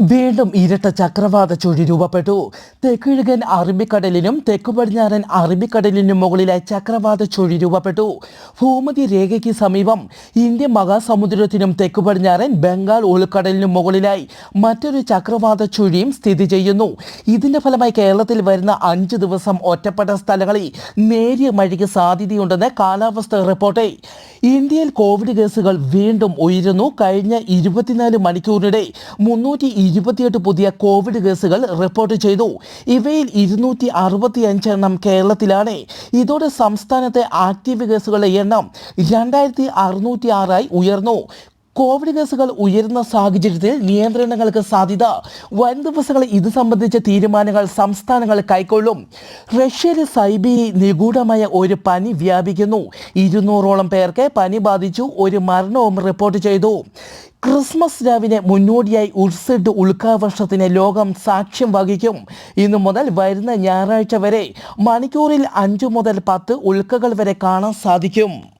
വീണ്ടും ഇരട്ട ചക്രവാത ചുഴി രൂപപ്പെട്ടു. തെക്കിഴകൻ അറബിക്കടലിനും തെക്കു പടിഞ്ഞാറൻ അറബിക്കടലിനും മുകളിലായി ചക്രവാത ചുഴി രൂപപ്പെട്ടു. ഭൂമതി രേഖയ്ക്ക് സമീപം ഇന്ത്യൻ മഹാസമുദ്രത്തിനും തെക്കു പടിഞ്ഞാറൻ ബംഗാൾ ഉൾക്കടലിനും മുകളിലായി മറ്റൊരു ചക്രവാത ചുഴിയും സ്ഥിതി ചെയ്യുന്നു. ഇതിന്റെ ഫലമായി കേരളത്തിൽ വരുന്ന അഞ്ച് ദിവസം ഒറ്റപ്പെട്ട സ്ഥലങ്ങളിൽ നേരിയ മഴയ്ക്ക് സാധ്യതയുണ്ടെന്ന് കാലാവസ്ഥ റിപ്പോർട്ട്. ഇന്ത്യയിൽ കോവിഡ് കേസുകൾ വീണ്ടും ഉയരുന്നു. കഴിഞ്ഞ ഇരുപത്തിനാല് മണിക്കൂറിനിടെ മുന്നൂറ്റി ഇരുപത്തിയെട്ട് പുതിയ കോവിഡ് കേസുകൾ റിപ്പോർട്ട് ചെയ്തു. ഇവയിൽ ഇരുന്നൂറ്റി അറുപത്തി അഞ്ചെണ്ണം കേരളത്തിലാണ്. ഇതോടെ സംസ്ഥാനത്തെ ആക്റ്റീവ് കേസുകളുടെ എണ്ണം രണ്ടായിരത്തി അറുന്നൂറ്റി ആറായി ഉയർന്നു. കോവിഡ് കേസുകൾ ഉയരുന്ന സാഹചര്യത്തിൽ നിയന്ത്രണങ്ങൾക്ക് സാധ്യത. വരും ദിവസങ്ങളിൽ ഇത് സംബന്ധിച്ച തീരുമാനങ്ങൾ സംസ്ഥാനങ്ങൾ കൈക്കൊള്ളും. റഷ്യയിലെ സൈബീരി നിഗൂഢമായ ഒരു പനി വ്യാപിക്കുന്നു. ഇരുന്നൂറോളം പേർക്ക് പനി ബാധിച്ചു. ഒരു മരണവും റിപ്പോർട്ട് ചെയ്തു. ക്രിസ്മസ് രാവിലെ മുന്നോടിയായി ഉത്സഡ് ഉൾക്കാവർഷത്തിന് ലോകം സാക്ഷ്യം വഹിക്കും. ഇന്നു മുതൽ വരുന്ന ഞായറാഴ്ച വരെ മണിക്കൂറിൽ അഞ്ചു മുതൽ പത്ത് ഉൽക്കകൾ വരെ കാണാൻ സാധിക്കും.